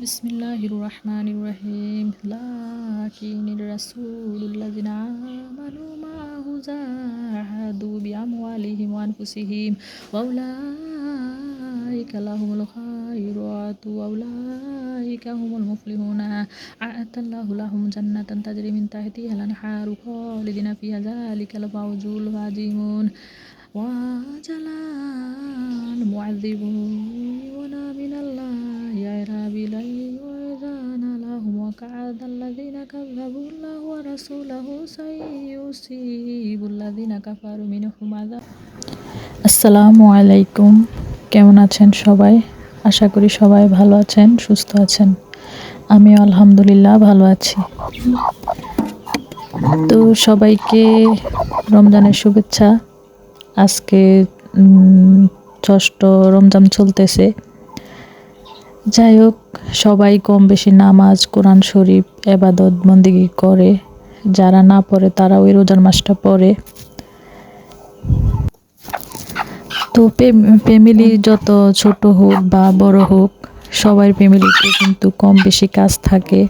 بسم الله الرحمن الرحيم لكن الرسول الذين آمنوا معه جاهدوا بأموالهم وأنفسهم وأولئك لهم الخيرات وأولئك هم المفلحون أعد الله لهم جنة تجري من تحتها الأنهار خالدين فيها ذلك الفوز العظيم وجلال المعذبون لهم وكعد الذين كذبوا الله ورسوله سيصيب الذين كفروا منهم عذاب আসসালামু আলাইকুম কেমন আছেন সবাই আশা করি সবাই ভালো আছেন সুস্থ আছেন আমি আলহামদুলিল্লাহ ভালো আছি তো সবাইকে রমজানের শুভেচ্ছা আজকে ষষ্ঠ রমজান চলতেছে যাই হোক, সবাই কম বেশি নামাজ, কোরআন শরীফ, এবাদত বন্দিগি করে। যারা না পড়ে তারা ওই রোজার মাসটা পড়ে। তো ফ্যামিলি যত ছোট হোক বা বড় হোক, সবার ফ্যামিলিতে কিন্তু কম বেশি কাজ থাকে।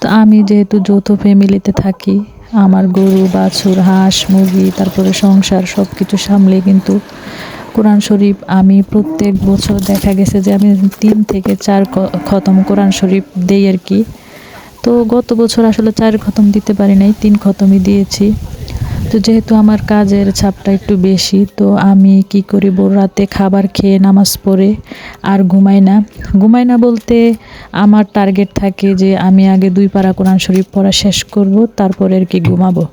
তো আমি যেহেতু যৌথ ফ্যামিলিতে থাকি, আমার গরু, বাছুর, হাঁস, মুরগি, তারপরে সংসার সব কিছু সামলে কিন্তু কোরআন শরীফ, আমি প্রত্যেক বছর দেখা গেছে যে আমি তিন থেকে চার খতম কোরআন শরীফ দেই আর কি। তো গত বছর আসলে চার খতম দিতে পারি নাই, তিন খতমই দিয়েছি। তো যেহেতু আমার কাজের ছাপটা একটু বেশি, তো আমি কি করি রাতে খাবার খেয়ে নামাজ পড়ে আর ঘুমাই না। ঘুমাই না বলতে আমার টার্গেট থাকে যে আমি আগে দুই পারা কোরআন শরীফ পড়া শেষ করব, তারপরে আর কি ঘুমাবো।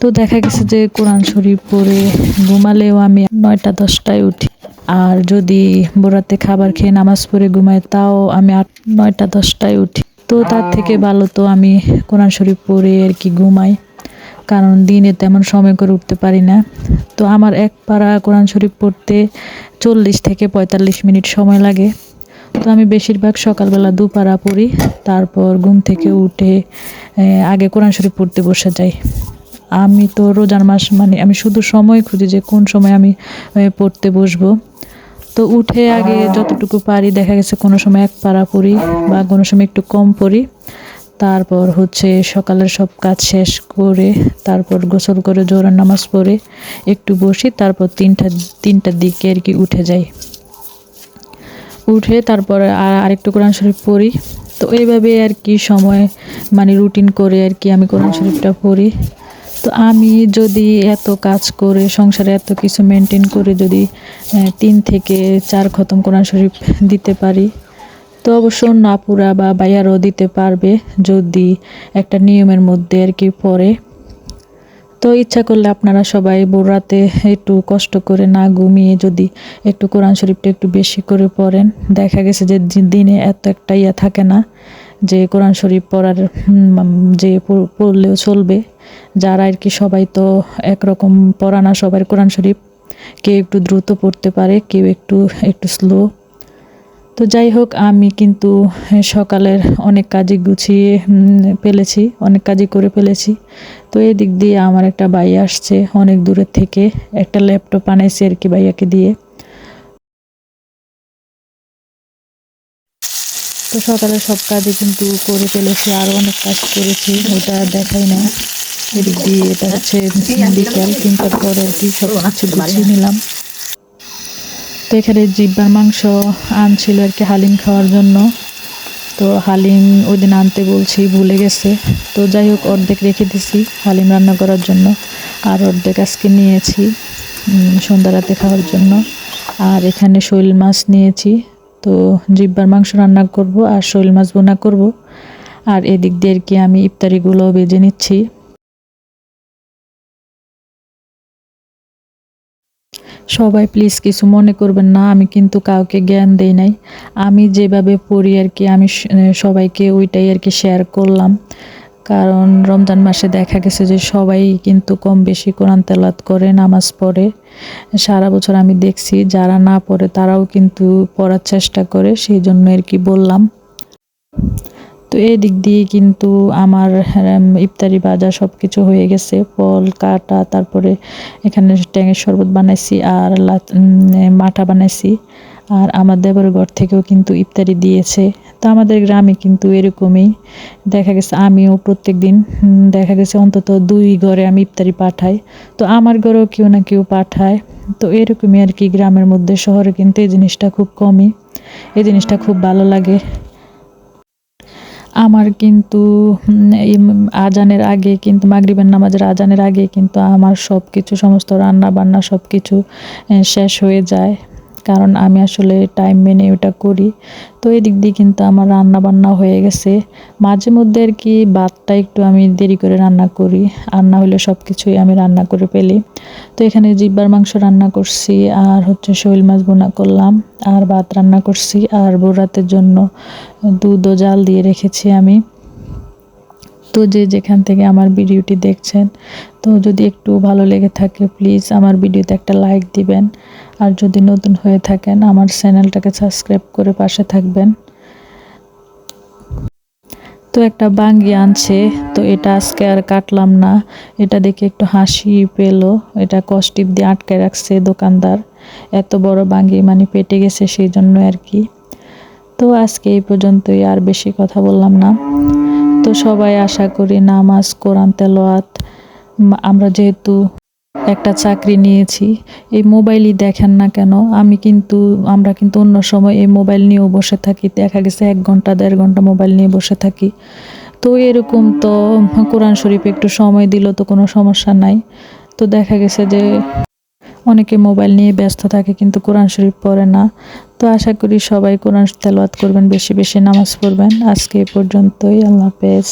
তো দেখা গেছে যে কোরআন শরীফ পড়ে ঘুমালেও আমি নয়টা, দশটায় উঠি। আর যদি বোরাতে খাবার খেয়ে নামাজ পড়ে ঘুমাই, তাও আমি আট, নয়টা, দশটায় উঠি। তো তার থেকে ভালো তো আমি কোরআন শরীফ পড়ে আর কি ঘুমাই, কারণ দিনে তেমন সময় করে উঠতে পারি না। তো আমার এক পাড়া কোরআন শরীফ পড়তে চল্লিশ থেকে পঁয়তাল্লিশ মিনিট সময় লাগে। তো আমি বেশিরভাগ সকালবেলা দুপাড়া পড়ি, তারপর ঘুম থেকে উঠে আগে কোরআন শরীফ পড়তে বসে যাই। আমি তো রোজার মাস মানে আমি শুধু সময় খুঁজি যে কোন সময় আমি পড়তে বসবো। তো উঠে আগে যতটুকু পারি দেখা গেছে কোনো সময় এক পাড়া পড়ি বা কোনো সময় একটু কম পড়ি। তারপর হচ্ছে সকালের সব কাজ শেষ করে তারপর গোসল করে জোরার নামাজ পড়ে একটু বসি তারপর তিনটা তিনটার দিকে আর কি উঠে যাই। উঠে তারপর আর আরেকটু কোরআন শরীফ পড়ি। তো এইভাবে আর কি সময় মানে রুটিন করে আর কি আমি কোরআন শরীফটা পড়ি। তো আমি যদি এত কাজ করে, সংসারে এত কিছু মেনটেন করে যদি তিন থেকে চার খতম কোরআন শরীফ দিতে পারি, তো অবশ্য নাপুরা বা বাইয়ারও দিতে পারবে যদি একটা নিয়মের মধ্যে আর কি পড়ে। তো ইচ্ছা করলে আপনারা সবাই বোরাতে একটু কষ্ট করে না ঘুমিয়ে যদি একটু কোরআন শরীফটা একটু বেশি করে পড়েন। দেখা গেছে যে দিনে এত একটা ইয়া থাকে না যে কোরআন শরীফ পড়ার যে পড়লেও চলবে। যারা আর কি সবাই তো একরকম পড়া না সবাই কোরআন শরীফ কেউ একটু দ্রুত পড়তে পারে, কেউ একটু একটু স্লো তো যাই হোক, আমি কিন্তু সকালের অনেক কাজই গুছিয়ে ফেলেছি, অনেক কাজই করে ফেলেছি। তো এই দিক দিয়ে আমার একটা বাই আসছে অনেক দূরের থেকে, একটা ল্যাপটপ আনাইছি আর কি ভাইয়াকে দিয়ে। তো সকালে সব কাজই কিন্তু করে ফেলেছি আরও অনেক কাজ করেছি, ওটা দেখাই না এদিক এটা হচ্ছে বিকাল, তিনটার পর আর কি সব গুছিয়ে নিলাম। তো এখানে জিব্বার মাংস আনছিল আর কি হালিম খাওয়ার জন্য। তো হালিম ওই দিন আনতে বলছি, ভুলে গেছে। তো যাই হোক, অর্ধেক রেখে দিছি হালিম রান্না করার জন্য। আর অর্ধেক আজকে নিয়েছি সন্ধ্যা রাতে খাওয়ার জন্য। আর এখানে শৈল মাছ নিয়েছি। তো জিব্বার মাংস রান্না করব আর শৈল মাছ বোনা করব। আর এদিক দিয়ে আর কি আমি ইফতারিগুলো বেজে নিচ্ছি। সবাই প্লিজ কিছু মনে করবেন না, আমি কিন্তু কাউকে জ্ঞান দেই নাই। আমি যেভাবে পড়ি আর কি, আমি সবাইকে ওইটাই আর কি শেয়ার করলাম। কারণ রমজান মাসে দেখা গেছে যে সবাই কিন্তু কম বেশি কোরআন তেলাত করে, নামাজ পড়ে। সারা বছর আমি দেখছি যারা না পড়ে তারাও কিন্তু পড়ার চেষ্টা করে, সেই জন্য আর কি বললাম। তো এই দিক দিয়ে কিন্তু আমার ইফতারি বাজার সব কিছু হয়ে গেছে। ফল, কাটা, তারপরে এখানে ট্যাঙের শরবত বানাইছি আর মাঠা বানাইছি। আর আমার দেবর ঘর থেকেও কিন্তু ইফতারি দিয়েছে। তো আমাদের গ্রামে কিন্তু এরকমই। দেখা গেছে আমিও প্রত্যেক দিন দেখা গেছে অন্তত দুই ঘরে আমি ইফতারি পাঠাই। তো আমার ঘরেও কেউ না কেউ পাঠায়। তো এরকমই আর কি গ্রামের মধ্যে, শহরে কিন্তু এই জিনিসটা খুব কমই। এই জিনিসটা খুব ভালো লাগে। আমার কিন্তু আজানের আগে কিন্তু, মাগরিবের নামাজের আজানের আগে কিন্তু আমার সব কিছু সমস্ত রান্না বান্না সব কিছু শেষ হয়ে যায়। কারণ আমি আসলে টাইম মেনে ওটা করি। তো এদিক দিয়ে কিন্তু আমার রান্না বান্না হয়ে গেছে। মাঝে মধ্যে আর কি ভাতটা একটু আমি দেরি করে রান্না করি। আর না হলে সব কিছুই আমি রান্না করে ফেলি। তো এখানে জিব্বার মাংস রান্না করছি, আর হচ্ছে শৈল মাছ বোনা করলাম, আর ভাত রান্না করছি, আর বোরাতের জন্য দুধ ও জাল দিয়ে রেখেছি আমি। তো যে যেখান থেকে আমার ভিডিওটি দেখছেন, তো যদি একটু ভালো লেগে থাকে প্লিজ আমার ভিডিওতে একটা লাইক দিবেন। আর যদি নতুন হয়ে থাকেন, আমার চ্যানেলটাকে সাবস্ক্রাইব করে পাশে থাকবেন। তো একটা বাঙ্গি আনছে, তো এটা আজকে আর কাটলাম না। এটা দেখে একটু হাসি পেল। এটা কষ্টিপ দিয়ে আটকে রাখছে দোকানদার। এত বড় বাঙ্গি মানে পেটে গেছে সেই জন্য আর কি। তো আজকে এই পর্যন্তই, আর বেশি কথা বললাম না। তো সবাই আশা করি নামাজ, কোরআন তেলোয়াত আমরা যেহেতু একটা চাকরি নিয়েছি। এই মোবাইলই দেখেন না কেন, আমি কিন্তু, আমরা কিন্তু অন্য সময় এই মোবাইল নিয়েও বসে থাকি। দেখা গেছে এক ঘণ্টা, দেড় ঘণ্টা মোবাইল নিয়ে বসে থাকি। তো এরকম তো, কোরআন শরীফ একটু সময় দিল তো কোনো সমস্যা নাই। তো দেখা গেছে যে, অনেকে মোবাইল নিয়ে ব্যস্ত থাকে কিন্তু কোরআন শরীফ পড়ে না। তো আশা করি সবাই কোরআন তেলাওয়াত করবেন, বেশি বেশি নামাজ পড়বেন। আজকে এই পর্যন্তই, আল্লাহ হাফেজ।